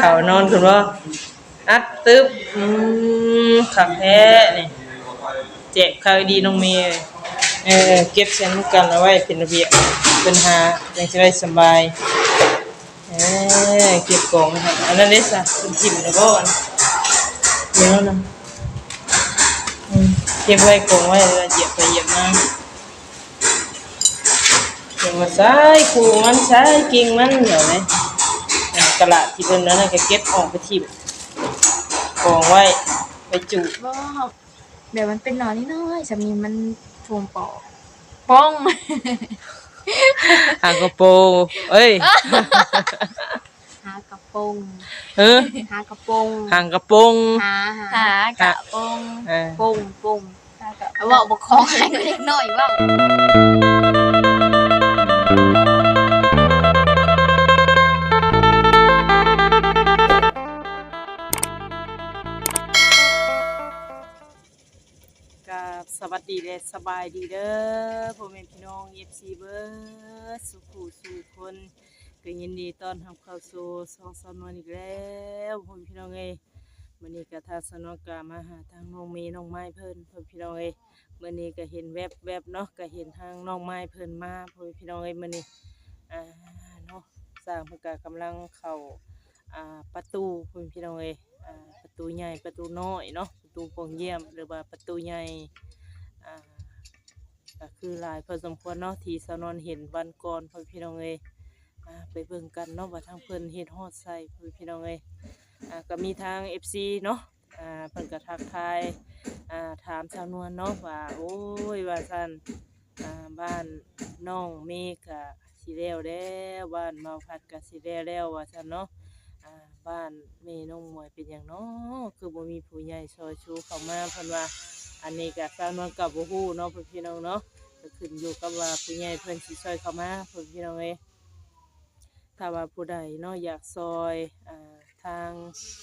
เขานอนคุณว่าอัดตึ๊บอืมขับแท้นี่เจ็บข้าดีน้องเมย์เออเก็บเส้นกันเอาไว้เป็นระเบียบเป็นหายังจะได้สบายเออเก็บกล่องนะครับอันนั้นเด้สะเป็นทิมแล้วก็อันเดี๋ยวนะเก็บไว้กล่องไว้แล้วเหยียบไปเหยียบมาเดี๋ยวมาใส่คูมันใส่กิ่งมันเดี๋ยวไหม กระดาษที่เพิ่นนั้นนะก็เก็บออกไปทิ่มกองไว้ไปจุบ่เดี๋ยวมันเป็นหนอนนิดหน้อยสามีมันฟูมปอกป้องหางกระโปงเอ้ยหากระปงเออหากระปงหางกระโปงหาหากระปงเออปงปงเอาบอกบอกของให้เล็กน้อยเว่า ดีและสบายดีเด้อพ่อแม่พี่น้อง FC เบิร์ดสุขสู่คนก็ยินดีต้อนรับเข้าสู่สองสามวันอีกแล้วพ่อแม่พี่น้องเอ้มื้อนี้ก็ทาสนอกามาหาทางน้องเมย์น้องไม้เพิ่นพ่อแม่พี่น้องเอ้มื้อนี้ก็เห็นแวบๆเนาะก็เห็นทางน้องไม้เพิ่นมาพ่อแม่พี่น้องเอ้มื้อนี้อ่าเนาะสร้างเพิ่นก็กำลังเข้าอ่าประตูพ่อแม่พี่น้องเอ้ประตูใหญ่ประตูน้อยเนาะประตูปร่งเยี่ยมหรือว่าประตูใหญ่ อ่าก็คือหลายพอสมควรเนาะที่สาวนอนเห็นวันก่อนพ่อพี่น้องเอ้ยอ่าไปเบิ่งกันเนาะว่าทางเพิ่นเฮ็ดฮอดใส่พ่อพี่น้องเอ้ยอ่าก็มีทาง FC เนาะอ่าเพิ่นก็ทักทายอ่าถามชาวนวลเนาะว่าโอ้ยว่าซั่นอ่าบ้านน้องเมฆก็สิแล้วแล้วบ้านเมาพัดก็สิแล้วแล้วว่าซั่นเนาะอ่าบ้านแม่น้องมวยเป็นอย่างน้อคือบ่มีผู้ใหญ่ซอยชูเข้ามาเพิ่นว่า อันนี้ก็สาวนวลกับบ่ฮู้เนาะเพิ่นพี่น้องเนาะก็ขึ้นอยู่กับว่าผู้ใหญ่เพิ่อนสิซอยเข้ามาเพิ่นพี่น้องเอ้ยถ้าว่าผู้ใดเนาะอยากซอยอ่าทาง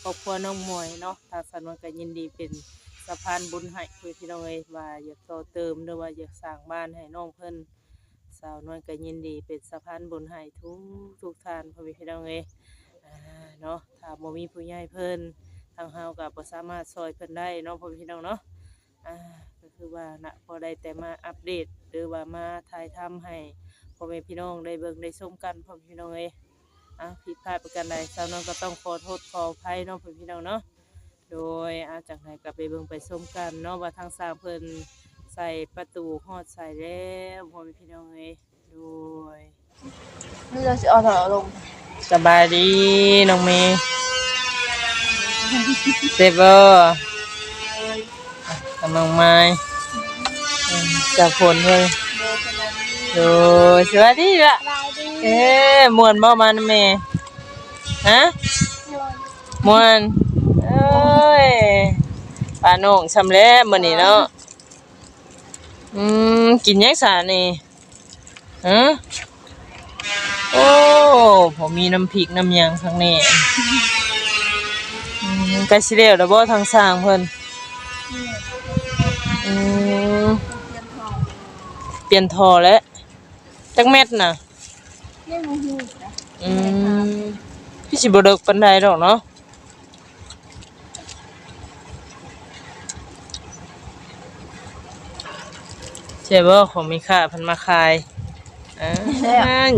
ครอบครัวน้องมวยเนาะทางสาวนวลก็ยินดีเป็นสะพานบุญให้เพิ่นพี่น้องเอ้ยว่าอยากต่อเติมหรือว่าอยากสร้างบ้านให้น้องเพิ่อนสาวนวลก็ยินดีเป็นสะพานบุญให้ทุกทุกท่านพ่อแม่พี่น้องเอ้ยเนาะถ้าบ่มีผู้ใหญ่เพิ่นทางเฮาก็บ่สามารถซอยเพิ่นได้เนาะพ่อพี่น้องเนาะ อ่าก็คือว่านะพอได้แต่มาอัปเดต หรือว่ามาถ่ายทำให้พ่อแม่พี่น้องได้เบิ่งได้ชมกันพ่อพี่น้องเอ้ยอะผิดพลาดประการใดสาวน้องก็ต้องขอโทษขออภัยเนาะพ่อพี่น้องเนาะโดยอาจากไหนก็ไปเบิ่งไปชมกันเนาะว่าทางสร้างเพิ่นใส่ประตูฮอดใส่แล้วพ่อแม่พี่น้องเอ้ยโดยนี่เราจะเอาถอลงสบายดีน้องเมย์เซเบอร์ กำลังไม้อืมจับผลเลยดูสวัสดีละเอ๊ะมวนบ่มันเมย์ฮะมวนเอ้ยปลาโหน่งชำแล้วมื้อนี้เนาะอืมกินยังสานี่ฮะโอ้ผมมีน้ำพริกน้ำยางข้างในอืมกะสิเดียวแล้วบ่ทางสร้างเพิ่น อืมเปลี่ยนท่อแล้วจักเม็ดน่ะเรียกมูฮูนะอืมพี่สิบ่เลิกปานใดดอกเนาะใช่บ่ของมีค่าเพิ่นมาขายอ่า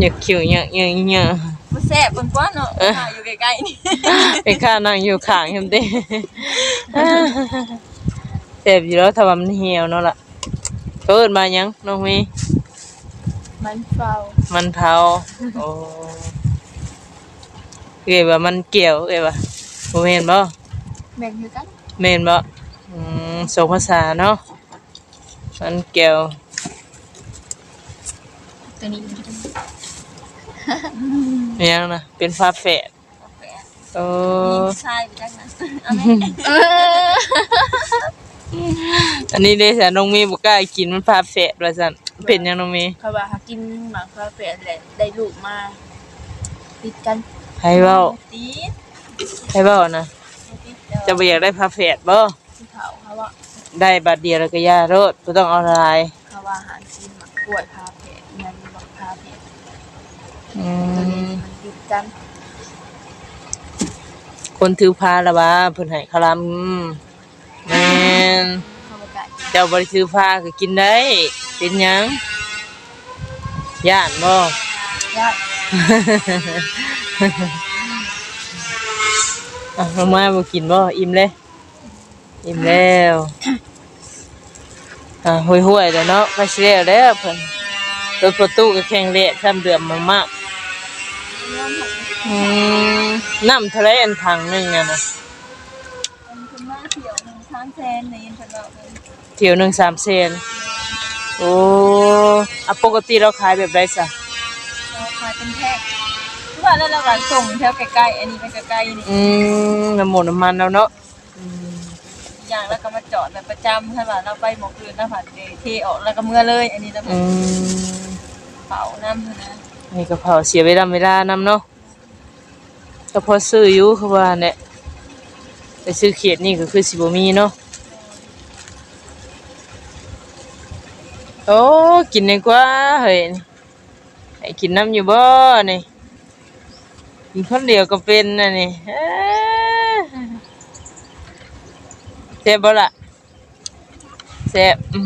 อยากคิวอยากอยากอยากมันแซ่บเบิ่งกว่าเนาะถ่ายอยู่ใกล้ๆนี่ไปข้านั่งอยู่ข้างเฮมเด้ เจ็บอยู่แล้วถ้าว่ามันเหี่ยวเนาะล่ะเกิดมายังน้องมีมันเฝ้ามันเผาโอ้เอ้ยว่ามันเกี่ยวเอ้ยว่าบ่แม่นบ่แบ่งคือกันแม่นบ่อืมสองภาษาเนาะมันเกี่ยวตัวนี้อิหยังนะเป็นฟ้าแฝดโอ้ ใช่ไปจังนะอั นนี้เด้จ้ะน้องมีบ่กล้ากินมันฟ้าแฝดว่าซั่นเป็นหยังน้องมีเขาว่าหากินหมากคาเฟ่แหละได้ลูกมาติดกันให้เว้าติดให้เว้านะติดจะบ่อยากได้ฟ้าแฝดบ่ที่เขาเขาว่าได้บัตรเดียวแล้วก็ย่าโรดบ่ต้องเอาหลายเขาว่าหากินหมากกล้วยคาเฟ่เงินหมากคาเฟ่อืตัวมนี้มันติดกันคนถือพาละว่าเพิ่นให้คารำอืม แม่นเขาบอกกันเจ้าบ่ได้ถือพาก็กินได้ เป็นหยังย่านบ่ยอดอะลงมาบ่กินบ่อิ่มเลยอิ่มแล้วอ่าห่วยๆแล้วเนาะไปสิแล้วแล้วเพิ่นรถประตูก็แข็งแรงทำเดือมมากๆอืมน้ำทะเลอันถังหนึงอะนะ มันคือมาเที่ยวหนึ่งช้างแซนในอินเทอร์เน็ตเลยเที่ยวหนึงสามเซนโอ้อะปกติเราขายแบบไรซะเราขายเป็นแพ็คทุกวันแล้วเราก็ส่งแถวใกล้ๆอันนี้เป็นใกล้ๆนี่อืมน้ำมันน้ำมันแล้วเนาะอืมอีกอย่างแล้วก็มาจอดแบบประจำถ้าว่าเราไปหมองอื่นแล้วผ่านเทออกแล้วก็เมื่อเลย อันนี้เราอืมเผาน้ำเท่านะนี่ก็เผาเสียเวลาเวลานำเนาะก็พอซื้ออยู่คือว่าเนี่ย ไปซื้อเขียดนี่ก็คือสิบมีเนาะโอ้กินดีกว่าเฮ้ยให้กินน้ำอยู่บ่นี่กินคนเดียวก็เป็นนะนี่เอ้อแซ่บบ่ล่ะแซ่บอื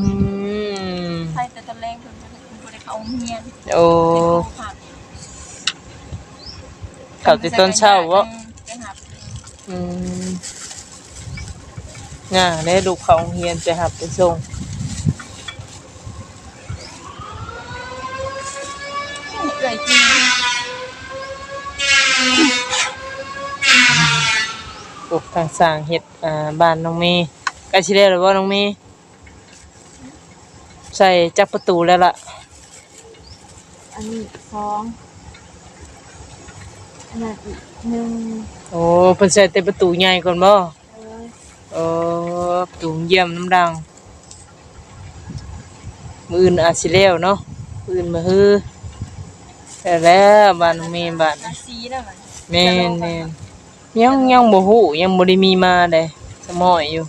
มใช่แต่ตอนแรกเพิ่นบ่ได้เพิ่นบ่ได้เข้าโรงเรียนโอ้ผ่านเข้าแต่ตอนเช้าบ่ไปหาอืม ง่าได้ลูกเขาโรงเฮียนไปหับไปส่งเกิดจริงปลูกทางสร้างเฮ็ดอ่าบ้านน้องเมย์ใกล้สิได้แล้วบ่น้องเมย์ใส่จักประตูแล้วล่ะ อันนี้สองอันนั้นอีกหนึ่งโอ้เพิ่นใส่แต่ประตูใหญ่ก่อนบ่เออโอ้ประตูเยี่ยมน้ำดัง มืออื่นอาจสิแล้วเนาะมืออื่นมาฮือแต่แล้วบ้านน้องเมย์บ้านราศีแล้วมันแม่นแม่นยังยังบ่ฮู้ยังบ่ได้มีมาเด้สมอยอยู่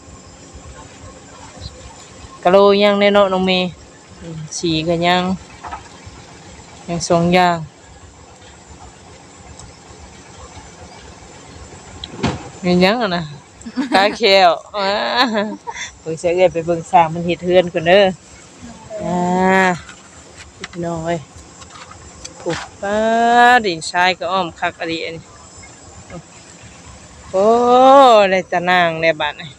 กะโลยังแน่นาะน้องเมย์สีก็ยังยังสองอย่างมีหยังอะนะ กาแควอ่าเพิ่งสิเอ้ยไปเบิ่งสร้างมันเฮ็ดเฮือนก่อนเด้ออ่าพี่น้อยปุ๊บป้าดินชายก็อ้อมคักอดีอันนี้โอ้ได้ตะนางได้บัดนี่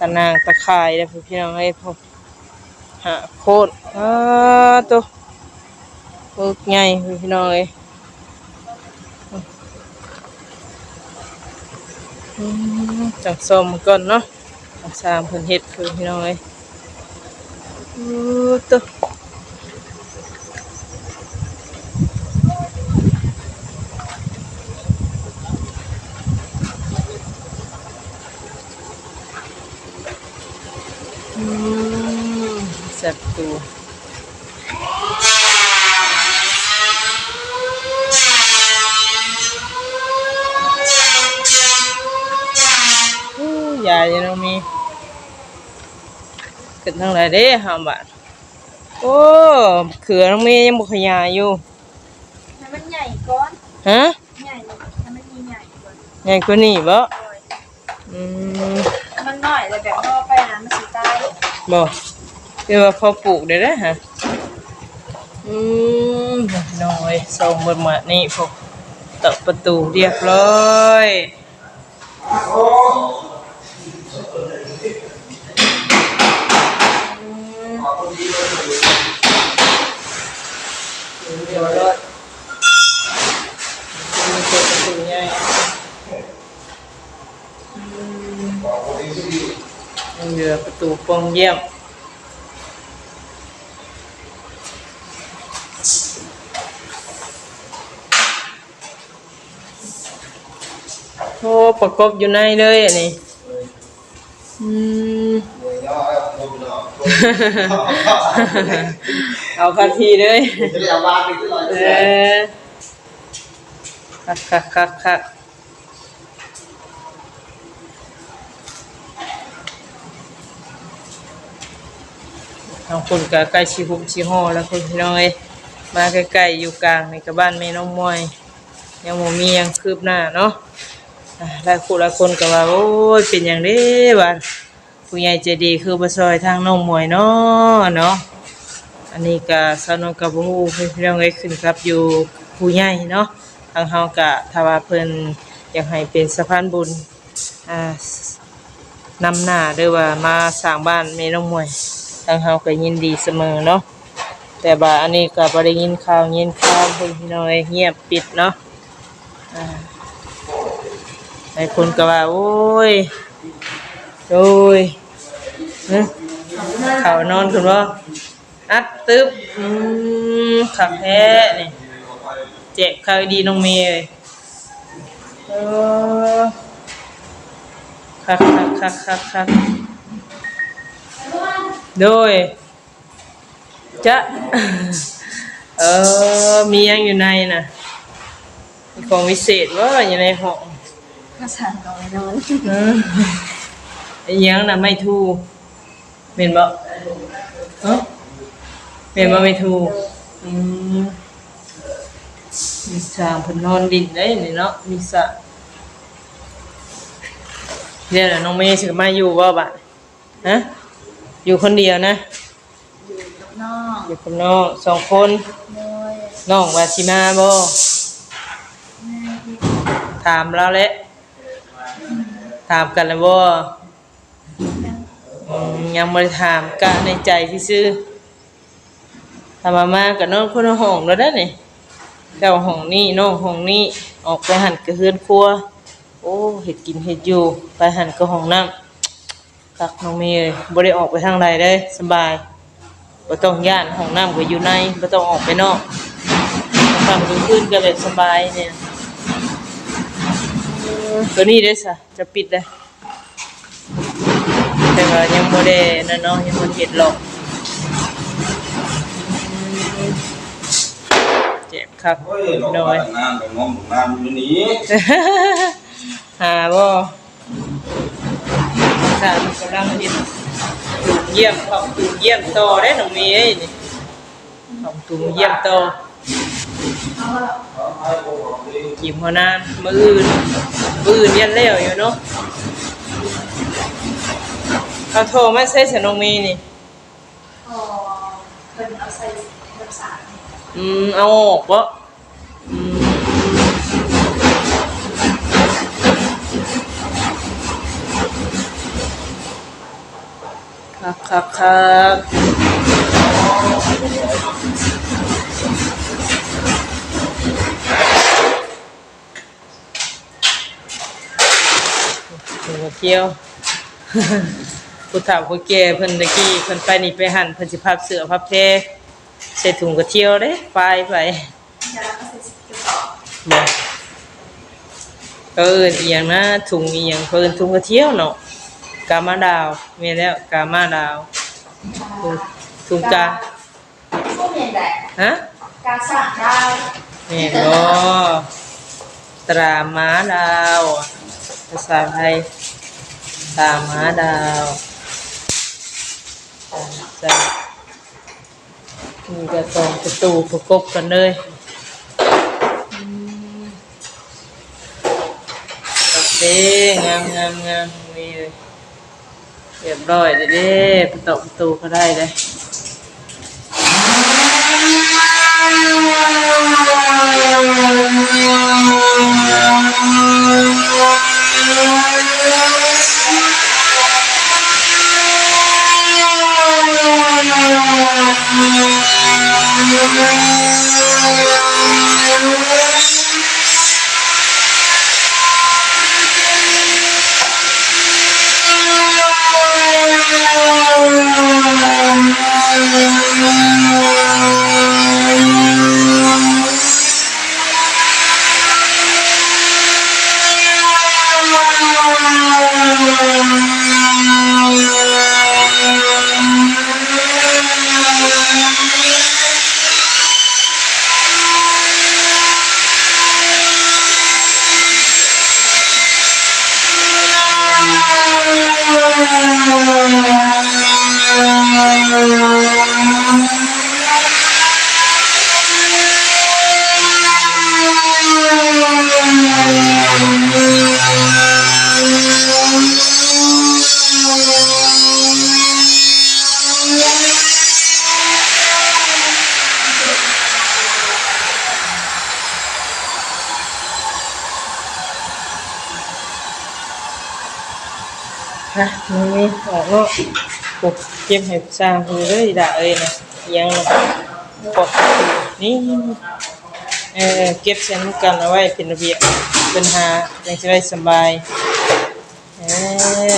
ตะนางตะไคร้ได้อพี่น้องเอ้ยพบหาโคตรอ้าตัวโอ้ใหญ่พี่น้องเอ้ย จังซอมก่อนเนาะสามเพิ่นเห็ดคือพี่น้อยอ้ยโอ้ตัวอืมแซ่บตัวอู้ยายยังมี ขึ้ นทางไหนเด้ห้าบาทโอ้เขือน้องเมย์ยังบุขยายอยู่ให้มันใหญ่ก้อนฮะใหญ่เลยให้มันมีใหญ่ก่อนใหญ่กว่านี้บ่อืมมันน้อยเลยแบบว่าไปน้ำมันสิตายบ่เดี๋ยวว่าพอปลูกได้แล้วฮะอืมน้อยส่งเบนมานี่พวกตอกประตูเรียบร้อยเรีย บร้อยมีเปิดประตูใหญ่ยังเหลือประตูปองเยี่ยมโอ้ประกบอยู่ในเลยอันนี้อืมเอาคันทีเลยเอ อคักคักคักคักทางคนก็ใกล้ชิหุมชิห่อแล้วคนพี่น้อยมาใกล้ๆอยู่กลางในกับบ้านแม่น้องมวย ยังบ่มียังคืบหน้าเนาะหลายคู่หลายคนก็ว่าโอ้ยเป็นอย่างนี้ว่าผู้ใหญ่ใจดีคือบ่ซอยทางน้องมวยเนาะเนาะ อันนี้ก็สาวนองก็บ่ฮู้เพิ่นเรื่องไงขึ้นครับอยู่ผู้ใหญ่เนาะทางเฮาก็ถ้าว่าเพิ่นอยากให้เป็นสะพานบุญอ่านำหน้าหรือว่ามาสร้างบ้านแม่น้องมวย ทางเฮาก็ยินดีเสมอเนาะแต่ว่าอันนี้ก็บ่ได้ยินข่าวยินข่าวเพิ่นพี่น้อยเงียบปิดเนาะอ่าหลายคนก็ว่าโอ้ยโอ้ยเอ้ยเขานอนคุณว่า อัดตึ๊บอืมขับแท้นี่เจ็บข่าวดีน้องเมย์เลยเออคักคักคักคักคักโดยจะเออมียังอยู่ในน่ะมีของวิเศษว่าอยู่ในห้องก็สั่งนอนนอนเออไอ้เหี้ยังน่ะไม่ถูกเม็นบ่เอ้า เม็นบ่ไม่ถูกอืมมีสร้างเพิ่นนอนดินได้นี่เนาะมีสระเดี๋ยวน่ะน้องเมย์สิมาอยู่บ่บัดฮะอยู่คนเดียวนะ อยู่กับน้องอยู่กับน้องสองคนโดยน้องว่าสิมาบ่แม่ที่ถามเราแหละถามกันแล้วบ่อืมยังบ่ได้ถามกะในใจซื่อๆ ถ้ามามากับน้องคนห้องแล้วได้อนี่เจ้าห้องนี้น้องห้องนี้ออกไปหันกระเฮือนครัว โอ้เฮ็ดกินเฮ็ดอยู่ ไปหันก็ห้องน้ำตักน้องเมย์เอ้ยบ่ได้ออกไปทางใดเด้สบายบ่ต้องย่านห้องน้ำก็อยู่ในบ่ต้องออกไปนอกทำดูขึ้นก็เลยสบายเนี่ยตัวนี้เด้อซะจะปิดเลยแต่ว่ายังบ่ได้นั่นเนาะยังบ่เฮ็ดหรอก จ็บครับโอ้ยเราน้อไปยงานไปงอมงานอยู่นี้หาบ่สามกำลังเฮ็ดเยี่ยมของตูเยี่ยมโตได้น้องมีเอ้ยนี่ของตูเยี่ยมโตกิมหัวหน้ามื้ออื่นมื้ออื่นยันแล้วอยู่เนาะเอาโทรมาใส่สนองมีนี่ พอเป็นเอาใส่รักษา อืมเอาออกวะอืมครับครับครับหัวเกี่ยวผู้ถามผู้แก่เพิ่นตะกี้เพิ่นไปนี่ไปหั่นเพิ่นสิพับเสือพับแพ ใส่ถุงกระเที่ยวเด้ไปไปจะรับเอาใส่สกิลต่อบ่เอออีหยังนะถุงอีหยังเพิ่นถุงกระเที่ยวเนาะกามาดาวแม่นแล้วกามาดาวถุงถุงกาพวกเมียนแบบฮะการสั่งได้แม่นบ่ตราม้าดาวภาษาไทยตราม้าดาวจ้ะ มีกระตองประตูประกบกันเลยตัดเด้งามงามงามมีเลยเรียบร้อยเด้ประตูประตูก็ได้เลย ฮะนี่ออกเนาะปลุกเก็บให้สร้างคือเลยด่าเอ้ยนะยังนะปกนี่เออเก็บเส้นกันเอาไว้เป็นระเบียบเป็นหายังจะได้สบายเอ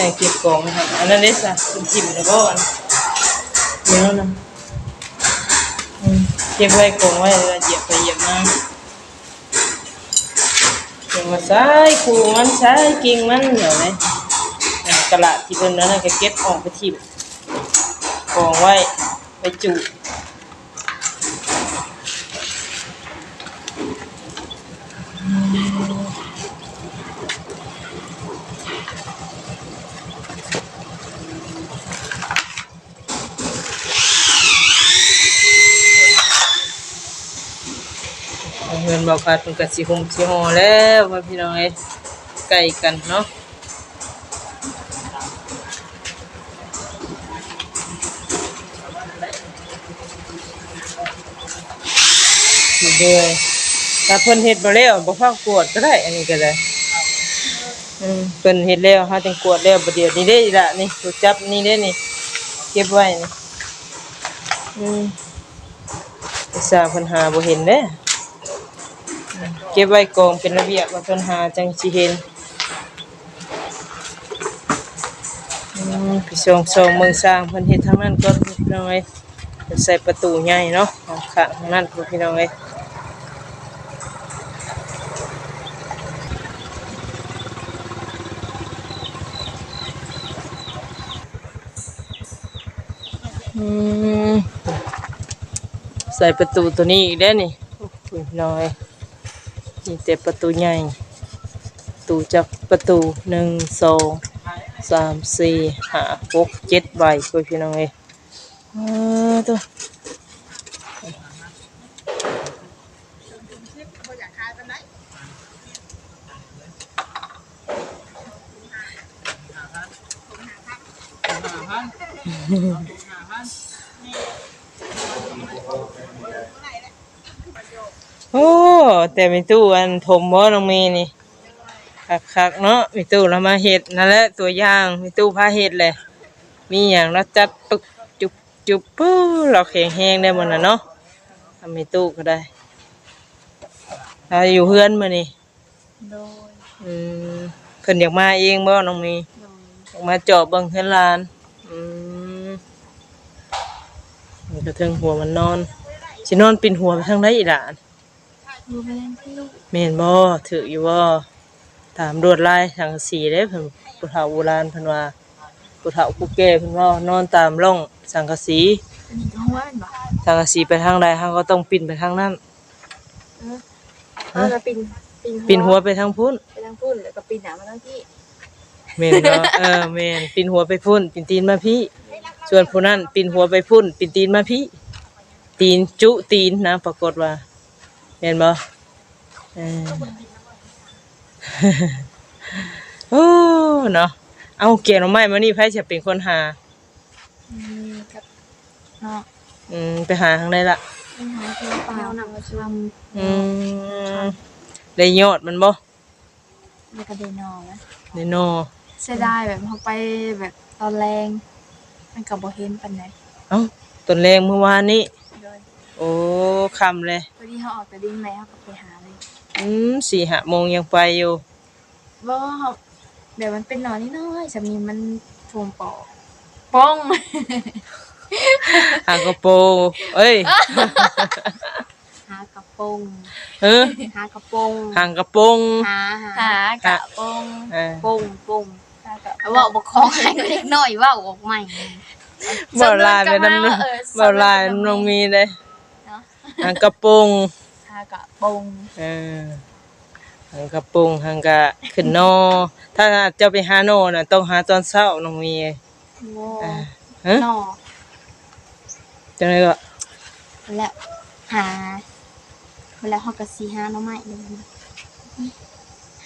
อเก็บกล่องไว้ครับอันนั้นได้สะเป็นทิมแล้วก็อันเดี๋ยวนะอืมเก็บไว้กล่องไว้แล้วเหยียบไปเหยียบมาเก็บมาใส่คูมันใส่กิ่งมันเดี๋ยวนี้ กระละที่เพิ่นนั้นนก็เก็บออกไปทิ่มกองไว้ไปจุเงินบอกขาดเป็นกะสิหมสิหอแล้วว่าพี่น้องเอ้ยใกล้กันเนาะ อยู่ด้วยถ้าเพิ่นเฮ็ดบ่แล้วบ่ฟังกวดก็ได้ อันนี้ก็ได้อืมเพิ่นเฮ็ดแล้วเฮาจังกวดแล้วบ่เดี๋ยวนี้เด้ละนี่ถูกจับนี่เด้นี่ เก็บไว้นี่อืมสาห์เพิ่นหาบ่เห็นเด้เก็บไว้กองเป็นระเบียบว่าเพิ่นหาจังสิเห็นอืมพี่ชงชงเมืองสร้างเพิ่นเฮ็ดทางนั้นก่อนพี่น้องเอ้ยใส่ประตูใหญ่เนาะข้างข้างทางนั้นพี่น้องเอ้ย ใส่ประตูตัวนี้อีกแล้วนี่โอ้โหน้อยนี่แต่ประตูใหญ่ประตูจากประตูหนึ่งสองสามสี่ห้าหกเจ็ดใบคุยพี่น้องเอ้ยอ่าตัวโอ้ แต่มีตู้อันถมบ่น้องมีนี่คักๆเนาะมีตู้เรามาเห็ดนั่นแหละตัวอย่างมีตู้พาเห็ดเลยมีอย่างเราจัดปึกจุบจุบปู้เราแข็งแห้งได้หมดนะเนาะทำมีตู้ก็ได้เราอยู่เพื่อนมานี่โดยอืมเพิ่นอยากมาเองบ่น้องมีโดยอยากมาเจาะเบิ่งเฮือนลานอืมมันก็ถึงหัวมันนอนสินอนปินหัวไปทางใดอีหล่ะ รู้ไปเล่นที่ลูกแม่นบ่ถืออยู่บ่ถามรวดลายทางสีเด้เพิ่นผู้เฒ่าโบราณเพิ่นว่าผู้เฒ่าผู้แก่เพิ่นว่านอนตามร่องสังกะสีเป็นหัวเป็นบ่สังกะสีไปทางใดเฮาก็ต้องปิ่นไปทางนั้น เออจะปินปินปิ่นหัวไปทางพุ่นไปทางพุ่นแล้วก็ปินหนามาทางที่แม่นบ่เออแม่นปิ่นหัวไปพุ่น ปิ่นตีนมาพี่ ส่วนผู้นั้นปิ่นหัวไปพุ่น ปิ่นตีนมาพี่ ตีนจุตีนนะปรากฏว่า แม่นบ่เออโอ้เนาะเอาเกียร์หน่อไม้มานี่ไผจะเป็นคนหาอืมกับเนาะอืมไปหาทางใดล่ะปัญหาคือเปล่าหนังชอืมได้ยอดมันบ่ำแล้วก็เดนอนะได้นอเสียดายแบบเขาไปแบบตอนแรงมันกับโบเห็นปันไหนเอ้าต้นแรงเมื่อวานนี้ โดยโอ้คำเลยพอดีเขาออกแต่ดิ้งแล้วก็ไปหาเลย อืมสี่ห้าโมงยังไปอยู่ว่าเขาแบบมันเป็นหนอนนิดน้อยจะมีมันโฟมปอกป้อง หางกระโปรงเอ้ยหากระปงเออหากระปงหางกระโปรงหาหากระปงเออปงปงหากระปงว่าบกคองให้เด็กน้อยว่าออกใหม่บ่ลายไปนำเออบ่ลายน้องมีเลยเนาะ หางกระโปรงหากระปงเออหางกระโปรงหางกะขึ้นนอ ถ้าเจ้าไปหาโนน่ะต้องหาตอนเช้าน้องมีโง่อ่าฮะนอจังไดก็แล้วหาแล้วเขาก็สีหาหน้องใหม่เลย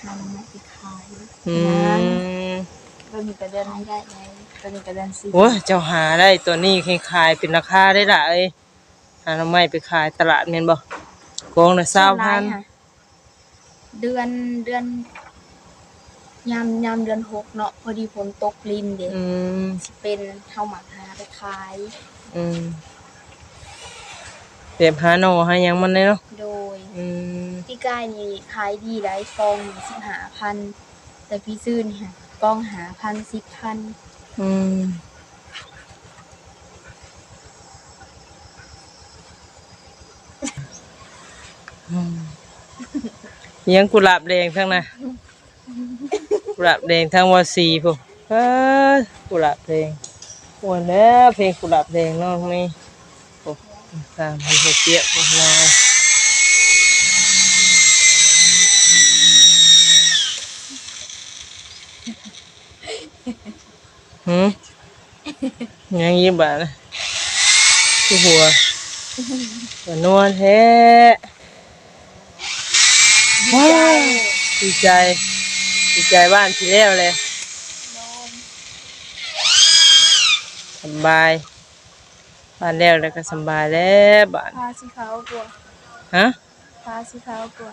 หาหน้องใหม่ไปขายอืมตอนนี้ก็เดินไม่ได้เลยตอนนี้ก็เดินสีโอ้ยเจ้าหาได้ตัวนี้คขายเป็นราคาได้ละเอ้ย หาหน่อไม้ไปขายตลาดแม่นบ่กองละ20,000เดือนเดือนยามยามเดือนหกเนาะพอดีฝนตกลินเด้อืมสิเป็นเฮาหมักหาไปขาย อืมเก็บหาหน่อหาหยังมันเลยเนาะโดย อืมพี่กายนี่ขายดีได้กองสิบหาพันแต่พี่ซื้อนี่ค่ะกองหาพันสิบพัน อืม ยังกุหลาบแดงทั้งนั้นกุหลาบแดงทั้งวาสีพวกเอ้อกุหลาบแดงหวนแล้วเพลงกุหลาบแดงเนาะนี่โอ้ตามให้เฮ็ดเปียกพวกเราหืมยังยิ้มบ่านะหัวหัวนวลแท้ ว้าวดีใจดีใจบ้านที่แล้วเลยสำบายบ้านแล้วแล้วก็สำบายแล้วบ้านฟ้าสีขาวกว่าฮะฟ้าสีขาวกว่า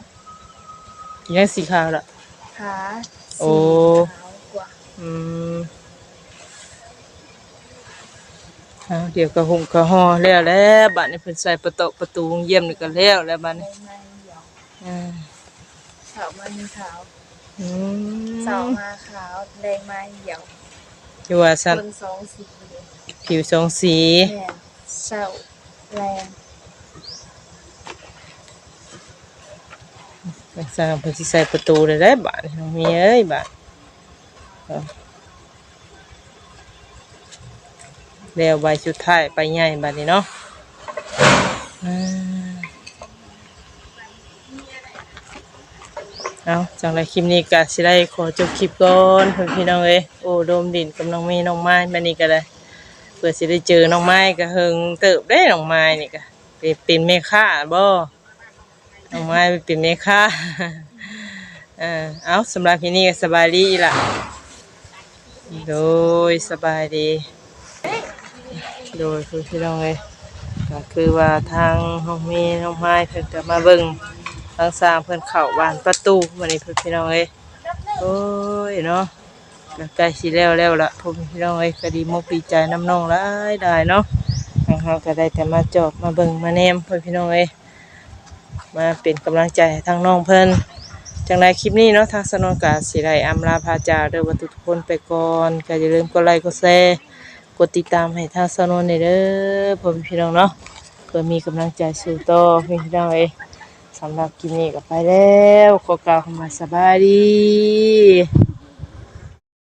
ยังสีขาวละขาโอ้สีขาวกว่าอืมเอาเดี๋ยวก็หุงก็ห่อแล้วแล้วบ้านนี้เพิ่นใส่ประตูประตูเยี่ยมนี่ก็แล้วแล้วบ้านแรนี้ งมาเหี่ยวอ่าเสามันขาวอืมเสามาขาวแรงมาเหี่ยวอยู่ว่าซั่นคนสองสีเลยผิวสองสี แม่นเสาแรงสร้างเพิ่นสิใส่ประตูได้ได้บ้านน้องเมียเอ้ยบ้านเอาแล้วใบสุดท้ายไปใหญ่บัดนี้เนาะอ่า เอาจังไรคลิปนี้ก็สิได้ขอจบคลิปก่อนเพื่อนพี่น้องเอ้ยโอ้โดมดินกับน้องเมย์น้องไม้บัดนี้ก็ได้เพื่อสิได้เจอน้องไม้ก็เฮิงเติบได้น้องไม้นี่ก็เป็นเป็นแม่ค้าบ่น้องไม้เป็นแม่ค้าเออเอาสำหรับที่นี่ก็สบายดีล่ะ โดยสบายดี โดยคือพี่น้องเลยก็คือว่าทางน้องเมย์น้องไม้เพิ่นก็มาเบิ่ง ทางสร้างเพิ่อนเข้าบานประตูวันนี้เพิ่นพี่น้องเอ้ยโอ้ยเนาะใกล้สิแล้วแล้วละพ่อพี่น้องเอ้ยก็ดีมุกดีใจน้ำน้องหลายได้เนาะทางเฮาก็ได้แต่มาจอบมาเบิ่งมาแนมพ่อพี่น้องเอ้ยมาเป็นกำลังใจทางน้องเพิ่อนจังไรคลิปนี้เนาะทางสนองกาสิไรอำลาพาจาเด้อว่าทุกคนไปก่อนก็อย่าลืมกดไลค์กดแชร์กดติดตามให้ทางสนองในเด้อพ่อพี่น้องเนาะเพื่อมีกำลังใจสู่ต่อพี่น้องเอ้ย สำหรับกินนี้ก็ไปแล้วขอกล่าวคำว่าสบายดี